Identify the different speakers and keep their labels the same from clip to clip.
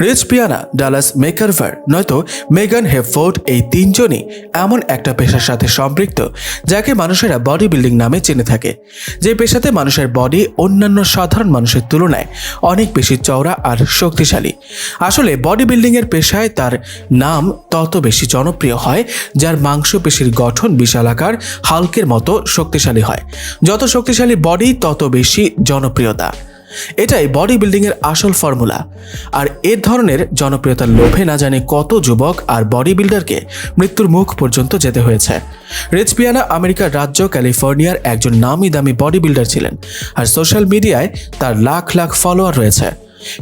Speaker 1: Rich পিয়ানা, Dallas মেকারভার, নয়তো মেগান হেফোর্ড এই তিনজনই এমন একটা পেশার সাথে সম্পৃক্ত যাকে মানুষেরা বডি বিল্ডিং নামে চেনে থাকে। যে পেশাতে মানুষের বডি অন্যান্য সাধারণ মানুষের তুলনায় অনেক বেশি চওড়া আর শক্তিশালী। আসলে বডি বিল্ডিংয়ের পেশায় তার নাম তত বেশি জনপ্রিয় হয় যার মাংসপেশির গঠন বিশালাকার, হালকের মতো শক্তিশালী হয়। যত শক্তিশালী বডি, তত বেশি জনপ্রিয়তা। এটাই বডি বিল্ডিং এর আসল ফর্মুলা আর এর ধরনের জনপ্রিয়তার লোভে না জানে কত যুবক আর বডি বিল্ডারকে মৃত্যুর মুখ পর্যন্ত যেতে হয়েছে। রেচপিয়ানা আমেরিকার রাজ্য ক্যালিফোর্নিয়ার একজন নামি দামি বডি বিল্ডার ছিলেন আর সোশ্যাল মিডিয়ায় তার লাখ লাখ ফলোয়ার রয়েছে।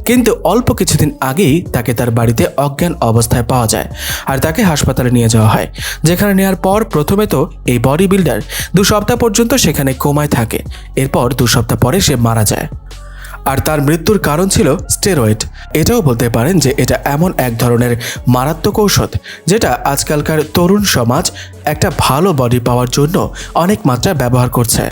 Speaker 1: কিন্তু অল্প কিছুদিন আগেই তাকে তার বাড়িতে অজ্ঞান অবস্থায় পাওয়া যায় আর তাকে হাসপাতালে নিয়ে যাওয়া হয়। যেখানে নেওয়ার পর প্রথমে তো এই বডি বিল্ডার দু সপ্তাহ পর্যন্ত সেখানে কোমায় থাকে। এরপর দু সপ্তাহ পরে সে মারা যায়। আর তার মৃত্যুর কারণ ছিল স্টেরয়েড। এটাও বলতে পারেন যে এটা এমন এক ধরনের মারাত্মক ঔষধ, যেটা আজকালকার তরুণ সমাজ একটা ভালো বডি পাওয়ার জন্য অনেক মাত্রায় ব্যবহার করছে।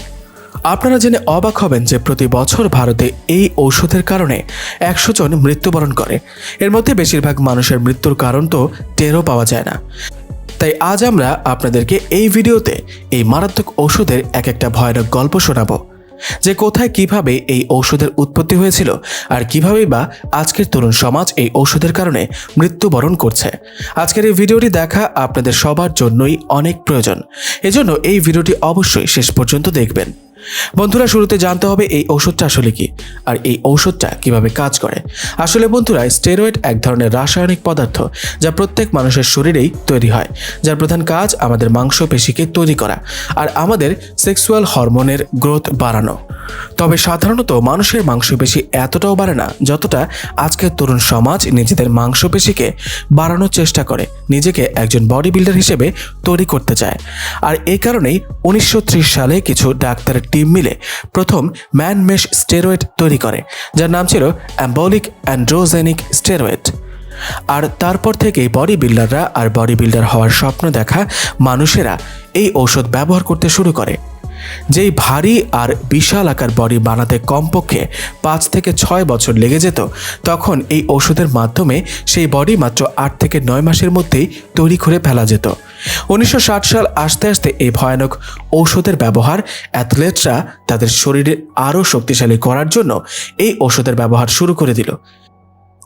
Speaker 1: আপনারা জেনে অবাক হবেন যে প্রতি বছর ভারতে এই ঔষধের কারণে একশো জন মৃত্যুবরণ করে। এর মধ্যে বেশিরভাগ মানুষের মৃত্যুর কারণ তো টেরও পাওয়া যায় না। তাই আজ আমরা আপনাদেরকে এই ভিডিওতে এই মারাত্মক ঔষধের এক একটা ভয়ানক গল্প শোনাবো। যে কোথায় কীভাবে এই ঔষধের উৎপত্তি হয়েছিল আর কিভাবেই বা আজকের তরুণ সমাজ এই ঔষধের কারণে মৃত্যুবরণ করছে। আজকের এই ভিডিওটি দেখা আপনাদের সবার জন্যই অনেক প্রয়োজন। এজন্য এই ভিডিওটি অবশ্যই শেষ পর্যন্ত দেখবেন। বন্ধুরা, শুরুতে জানতে হবে এই ঔষধটা আসলে কি আর এই ঔষধটা কীভাবে কাজ করে। আসলে বন্ধুরা, স্টেরয়েড এক ধরনের রাসায়নিক পদার্থ যা প্রত্যেক মানুষের শরীরেই তৈরি হয়, যার প্রধান কাজ আমাদের মাংসপেশিকে তৈরি করা আর আমাদের সেক্সুয়াল হরমোনের গ্রোথ বাড়ানো। তবে সাধারণত মানুষের মাংসপেশি এতটাও বাড়ে না যতটা আজকের তরুণ সমাজ নিজেদের মাংসপেশিকে বাড়ানোর চেষ্টা করে, নিজেকে একজন বডি বিল্ডার হিসেবে তৈরি করতে চায়। আর এই কারণেই উনিশশো ত্রিশ সালে কিছু ডাক্তারের টিম মিলে প্রথম ম্যান মেশ স্টেরয়েড তৈরি করে, যার নাম ছিল অ্যাম্বলিক অ্যান্ড্রোজেনিক স্টেরয়েড। আর তারপর থেকেই বডি বিল্ডাররা আর বডি বিল্ডার হওয়ার স্বপ্ন দেখা মানুষেরা এই ঔষধ ব্যবহার করতে শুরু করে। যেই ভারী আর বিশাল আকার বডি বানাতে কমপক্ষে পাঁচ থেকে ছয় বছর লেগে যেত, তখন এই ওষুধের মাধ্যমে সেই বডি মাত্র আট থেকে নয় মাসের মধ্যেই তৈরি করে ফেলা যেত। উনিশশো ষাট সাল আসতে আসতে এই ভয়ানক ঔষধের ব্যবহার অ্যাথলেটরা তাদের শরীরে আরও শক্তিশালী করার জন্য এই ওষুধের ব্যবহার শুরু করে দিল।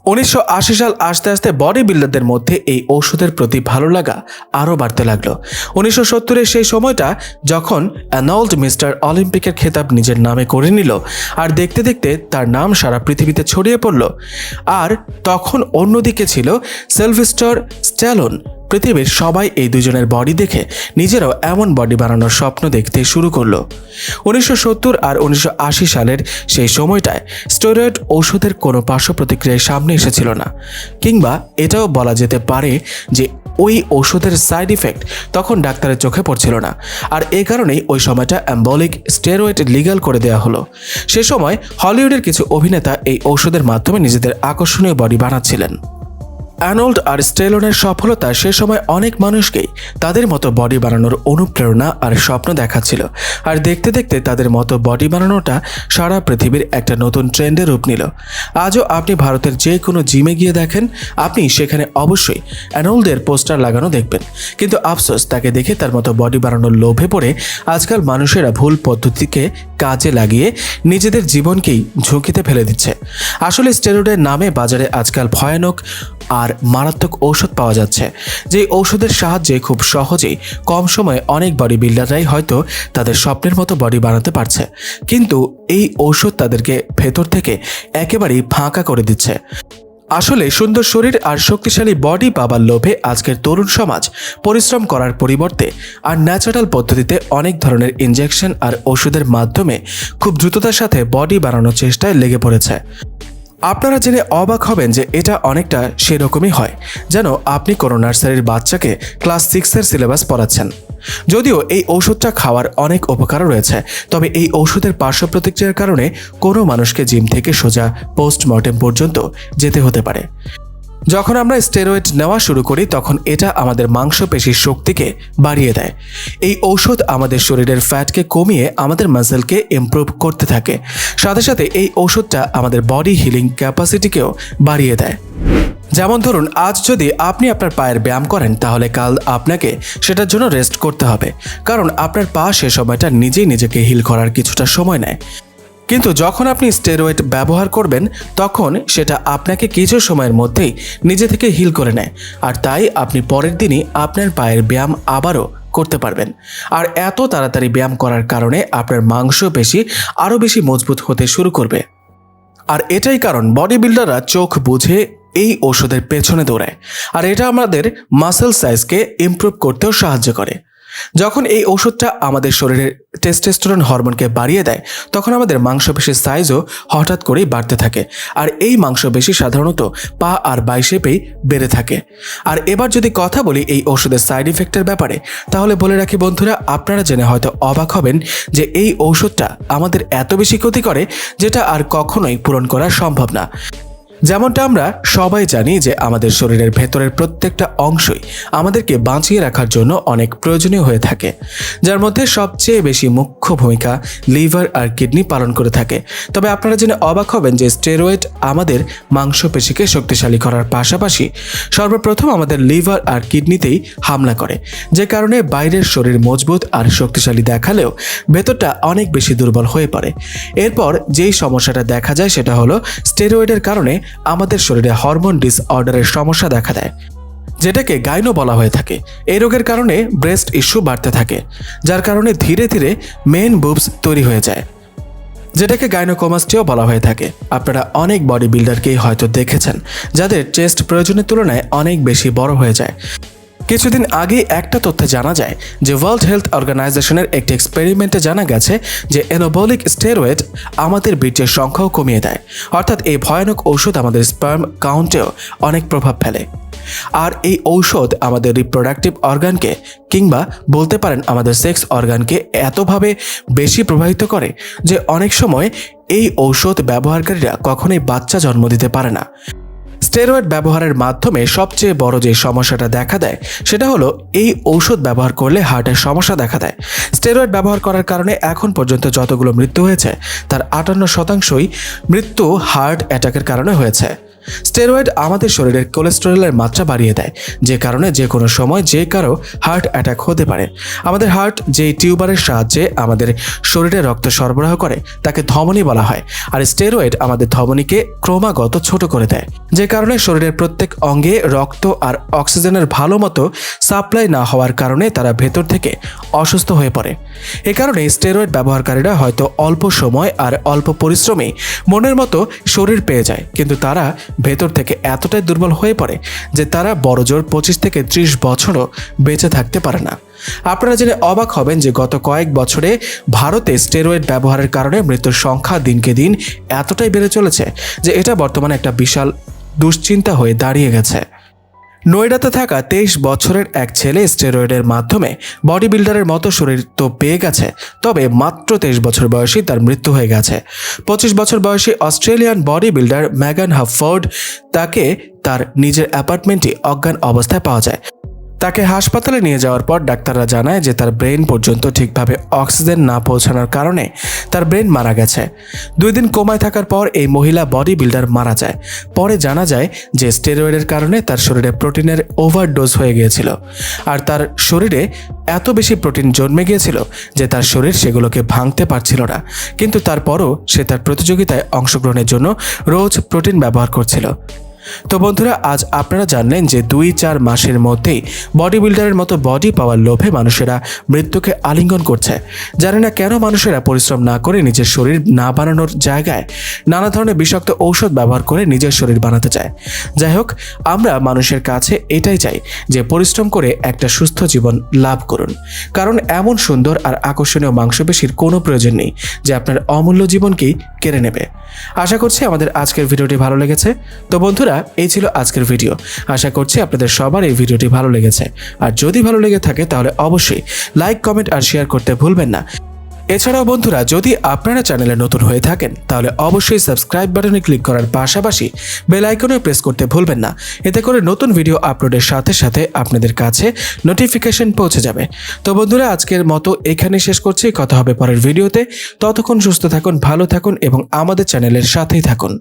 Speaker 1: উনিশশো আশি সাল আস্তে আস্তে বডি বিল্ডারদের মধ্যে এই ঔষধের প্রতি ভালো লাগা আরও বাড়তে লাগল। উনিশশো সত্তরের সেই সময়টা যখন অ্যানল্ড মিস্টার অলিম্পিকের খেতাব নিজের নামে করে নিল আর দেখতে দেখতে তার নাম সারা পৃথিবীতে ছড়িয়ে পড়ল। আর তখন অন্যদিকে ছিল সেলভিস্টার স্ট্যালন পৃথিবীর সবাই এই দুজনের বডি দেখে নিজেরাও এমন বডি বানানোর স্বপ্ন দেখতে শুরু করল। উনিশশো সত্তর আর উনিশশো আশি সালের সেই সময়টায় স্টেরয়েড ঔষধের কোনো পার্শ্ব প্রতিক্রিয়ায় সামনে এসেছিল না। কিংবা এটাও বলা যেতে পারে যে ওই ওষুধের সাইড ইফেক্ট তখন ডাক্তারের চোখে পড়ছিল না। আর এ কারণেই ওই সময়টা অ্যাম্বলিক স্টেরয়েড লিগাল করে দেওয়া হলো। সে সময় হলিউডের কিছু অভিনেতা এই ঔষধের মাধ্যমে নিজেদের আকর্ষণীয় বডি বানাচ্ছিলেন। অ্যানোল্ড আর স্টেলনের সফলতা সে সময় অনেক মানুষকেই তাদের মতো বডি বানানোর অনুপ্রেরণা আর স্বপ্ন দেখাচ্ছিল। আর দেখতে দেখতে তাদের মতো বডি বানানোটা সারা পৃথিবীর একটা নতুন ট্রেন্ডে রূপ নিল। আজও আপনি ভারতের যে কোনো জিমে গিয়ে দেখেন, আপনি সেখানে অবশ্যই অ্যানোল্ডের পোস্টার লাগানো দেখবেন। কিন্তু আফসোস, তাকে দেখে তার মতো বডি বানানোর লোভে পড়ে আজকাল মানুষেরা ভুল পদ্ধতিকে কাজে লাগিয়ে নিজেদের জীবনকেই ঝুঁকিতে ফেলে দিচ্ছে। আসলে স্টেরয়েডের নামে বাজারে আজকাল ভয়ানক আর মারাত্মক ঔষধ পাওয়া যাচ্ছে। যে ঔষধের সাহায্যে খুব সহজেই কম সময়ে অনেক বডি বিল্ডাররাই হয়তো তাদের স্বপ্নের মতো বডি বানাতে পারছে। কিন্তু এই ঔষধ তাদেরকে ভেতর থেকে একেবারেই ফাঁকা করে দিচ্ছে। আসলে সুন্দর শরীর আর শক্তিশালী বডি পাবার লোভে আজকের তরুণ সমাজ পরিশ্রম করার পরিবর্তে আর ন্যাচারাল পদ্ধতিতে অনেক ধরনের ইনজেকশন আর ওষুধের মাধ্যমে খুব দ্রুততার সাথে বডি বানানোর চেষ্টায় লেগে পড়েছে। আপনারা জেনে অবাক হবেন যে এটা অনেকটা সেরকমই হয়, যেন আপনি কোনো নার্সারির বাচ্চাকে ক্লাস সিক্সের সিলেবাস পড়াচ্ছেন। যদিও এই ওষুধটা খাওয়ার অনেক উপকারও রয়েছে, তবে এই ওষুধের পার্শ্ব প্রতিক্রিয়ার কারণে কোনো মানুষকে জিম থেকে সোজা পোস্টমর্টেম পর্যন্ত যেতে হতে পারে। যখন আমরা স্টেরয়েড নেওয়া শুরু করি, তখন এটা আমাদের মাংসপেশির শক্তিকে বাড়িয়ে দেয়। এই ঔষধ আমাদের শরীরের ফ্যাটকে কমিয়ে আমাদের মাসেলকে ইমপ্রুভ করতে থাকে। সাথে সাথে এই ঔষধটা আমাদের বডি হিলিং ক্যাপাসিটিকেও বাড়িয়ে দেয়। যেমন ধরুন, আজ যদি আপনি আপনার পায়ের ব্যায়াম করেন, তাহলে কাল আপনাকে সেটার জন্য রেস্ট করতে হবে। কারণ আপনার পা সে সময়টা নিজেই নিজেকে হিল করার কিছুটা সময় নেয়। কিন্তু যখন আপনি স্টেরয়েড ব্যবহার করবেন, তখন সেটা আপনাকে কিছু সময়ের মধ্যেই নিজে থেকে হিল করে নেয়। আর তাই আপনি পরের দিনই আপনার পায়ের ব্যায়াম আবারও করতে পারবেন। আর এত তাড়াতাড়ি ব্যায়াম করার কারণে আপনার মাংসপেশি আরও বেশি মজবুত হতে শুরু করবে। আর এটাই কারণ বডি বিল্ডাররা চোখ বুঝে এই ওষুধের পেছনে দৌড়ায়। আর এটা আমাদের মাসেল সাইজকে ইমপ্রুভ করতেও সাহায্য করে। যখন এই ওষুধটা আমাদের শরীরের টেস্টেস্টোরন হরমোনকে বাড়িয়ে দেয়, তখন আমাদের মাংসপেশির সাইজও হঠাৎ করেই বাড়তে থাকে। আর এই মাংসপেশি সাধারণত পা আর বাইশেপেই বেড়ে থাকে। আর এবার যদি কথা বলি এই ওষুধের সাইড ইফেক্টের ব্যাপারে, তাহলে বলে রাখি বন্ধুরা, আপনারা জেনে হয়তো অবাক হবেন যে এই ঔষধটা আমাদের এত বেশি ক্ষতি করে, যেটা আর কখনোই পূরণ করা সম্ভব না। যেমনটা আমরা সবাই জানি যে আমাদের শরীরের ভেতরের প্রত্যেকটা অংশই আমাদেরকে বাঁচিয়ে রাখার জন্য অনেক প্রয়োজনীয় হয়ে থাকে, যার মধ্যে সবচেয়ে বেশি মুখ্য ভূমিকা লিভার আর কিডনি পালন করে থাকে। তবে আপনারা জেনে অবাক হবেন যে স্টেরয়েড আমাদের মাংসপেশিকে শক্তিশালী করার পাশাপাশি সর্বপ্রথম আমাদের লিভার আর কিডনিতেই হামলা করে, যে কারণে বাইরের শরীর মজবুত আর শক্তিশালী দেখালেও ভেতরটা অনেক বেশি দুর্বল হয়ে পড়ে। এরপর যেই সমস্যাটা দেখা যায় সেটা হলো স্টেরয়েডের কারণে আমাদের শরীরে হরমোন ডিসঅর্ডারের সমস্যা দেখা দেয়, যেটাকে গাইনো বলা হয়ে থাকে। এই রোগের কারণে ব্রেস্ট ইস্যু বাড়তে থাকে, যার কারণে ধীরে ধীরে মেন বুবস তৈরি হয়ে যায়। যেটাকে গাইনোকোমাস্টিও বলা হয়ে থাকে। আপনারা অনেক বডি বিল্ডারকেই হয়তো দেখেছেন, যাদের চেস্ট প্রয়োজনের তুলনায় অনেক বেশি বড় হয়ে যায়। কিছুদিন আগে একটা তথ্যে জানা যায় যে ওয়ার্ল্ড হেলথ অর্গানাইজেশনের একটি এক্সপেরিমেন্টে জানা গেছে যে এনোবলিক স্টেরয়েড আমাদের বীর্যের সংখ্যাও কমিয়ে দেয়। অর্থাৎ এই ভয়ানক ঔষধ আমাদের স্পার্ম কাউন্টেও অনেক প্রভাব ফেলে। আর এই ঔষধ আমাদের রিপ্রোডাক্টিভ অর্গানকে কিংবা বলতে পারেন আমাদের সেক্স অর্গানকে এতভাবে বেশি প্রভাবিত করে যে অনেক সময় এই ঔষধ ব্যবহারকারীরা কখনোই বাচ্চা জন্ম দিতে পারে না। স্টেরয়েড ব্যবহারের মাধ্যমে সবচেয়ে বড় যে সমস্যাটা দেখা দেয়, সেটা হলো এই ঔষধ ব্যবহার করলে হার্টের সমস্যা দেখা দেয়। স্টেরয়েড ব্যবহার করার কারণে এখন পর্যন্ত যতগুলো মৃত্যু হয়েছে, তার আটান্ন শতাংশই মৃত্যু হার্ট অ্যাটাকের কারণে হয়েছে। স্টেরয়েড আমাদের শরীরের কোলেস্টেরলের মাত্রা বাড়িয়ে দেয়, যে কারণে যে কোনো সময় যে কারও হার্ট অ্যাটাক হতে পারে। আমাদের হার্ট যেই টিউবারের সাহায্যে আমাদের শরীরে রক্ত সরবরাহ করে, তাকে ধমনী বলা হয়। আর স্টেরয়েড আমাদের ধমনীকে ক্রমাগত ছোট করে দেয়, যে কারণে শরীরের প্রত্যেক অঙ্গে রক্ত আর অক্সিজেনের ভালো মতো সাপ্লাই না হওয়ার কারণে তারা ভেতর থেকে অসুস্থ হয়ে পড়ে। এ কারণে স্টেরয়েড ব্যবহারকারীরা হয়তো অল্প সময় আর অল্প পরিশ্রমে মনের মতো শরীর পেয়ে যায়, কিন্তু তারা ভেতর থেকে এতটাই দুর্বল হয়ে পড়ে যে তারা বড়জোর পঁচিশ থেকে ত্রিশ বছরও বেঁচে থাকতে পারে না। আপনারা জেনে অবাক হবেন যে গত কয়েক বছরে ভারতে স্টেরয়েড ব্যবহারের কারণে মৃত্যুর সংখ্যা দিনকে দিন এতটাই বেড়ে চলেছে যে এটা বর্তমানে একটা বিশাল দুশ্চিন্তা হয়ে দাঁড়িয়ে গেছে। নয়ডাতে থাকা তেইশ বছরের এক ছেলে স্টেরয়েডের মাধ্যমে বডি বিল্ডারের মতো শরীর তো পেয়ে গেছে, তবে মাত্র তেইশ বছর বয়সী তার মৃত্যু হয়ে গেছে। পঁচিশ বছর বয়সী Australian body builder Megan Hafford তাকে তার নিজের অ্যাপার্টমেন্টে অজ্ঞান অবস্থায় পাওয়া যায়। তাকে হাসপাতালে নিয়ে যাওয়ার পর ডাক্তাররা জানায় যে তার ব্রেন পর্যন্ত ঠিকভাবে অক্সিজেন না পৌঁছানোর কারণে তার ব্রেন মারা গেছে। দুই দিন কোমায় থাকার পর এই মহিলা বডি বিল্ডার মারা যায়। পরে জানা যায় যে স্টেরয়েডের কারণে তার শরীরে প্রোটিনের ওভারডোজ হয়ে গিয়েছিল। আর তার শরীরে এত বেশি প্রোটিন জন্মে গিয়েছিল যে তার শরীর সেগুলোকে ভাঙতে পারছিল না। কিন্তু তারপরও সে তার প্রতিযোগিতায় অংশগ্রহণের জন্য রোজ প্রোটিন ব্যবহার করছিল। তো বন্ধুরা, আজ আপনারা জানলেন যে দুই চার মাসের মধ্যেই বডি বিল্ডারের মতো বডি পাওয়ার লোভে মানুষেরা মৃত্যুকে আলিঙ্গন করছে। জানে না কেন মানুষেরা পরিশ্রম না করে নিজের শরীর না বানানোর জায়গায় নানা ধরনের বিষাক্ত ঔষধ ব্যবহার করে নিজের শরীর বানাতে চায়। যাই হোক, আমরা মানুষের কাছে এটাই চাই যে পরিশ্রম করে একটা সুস্থ জীবন লাভ করুন। কারণ এমন সুন্দর আর আকর্ষণীয় মাংসপেশির কোনো প্রয়োজন নেই যে আপনার অমূল্য জীবনকেই কেড়ে নেবে। আশা করছি আমাদের আজকের ভিডিওটি ভালো লেগেছে। তো বন্ধুরা, এই ছিল আজকের ভিডিও। আশা করছি আপনাদের সবার এই ভিডিওটি ভালো লেগেছে। আর যদি ভালো লেগে থাকে, তাহলে অবশ্যই লাইক, কমেন্ট আর শেয়ার করতে ভুলবেন না। এছাড়াও বন্ধুরা, যদি আপনারা চ্যানেলে নতুন হয়ে থাকেন, তাহলে অবশ্যই সাবস্ক্রাইব বাটনে ক্লিক করার পাশাপাশি বেল আইকনে প্রেস করতে ভুলবেন না। এতে করে নতুন ভিডিও আপলোডের সাথে সাথে আপনাদের কাছে নোটিফিকেশন পৌঁছে যাবে। তো বন্ধুরা, আজকের মতো এখানে শেষ করছি। কথা হবে পরের ভিডিওতে। ততক্ষণ সুস্থ থাকুন, ভালো থাকুন এবং আমাদের চ্যানেলের সাথেই থাকুন।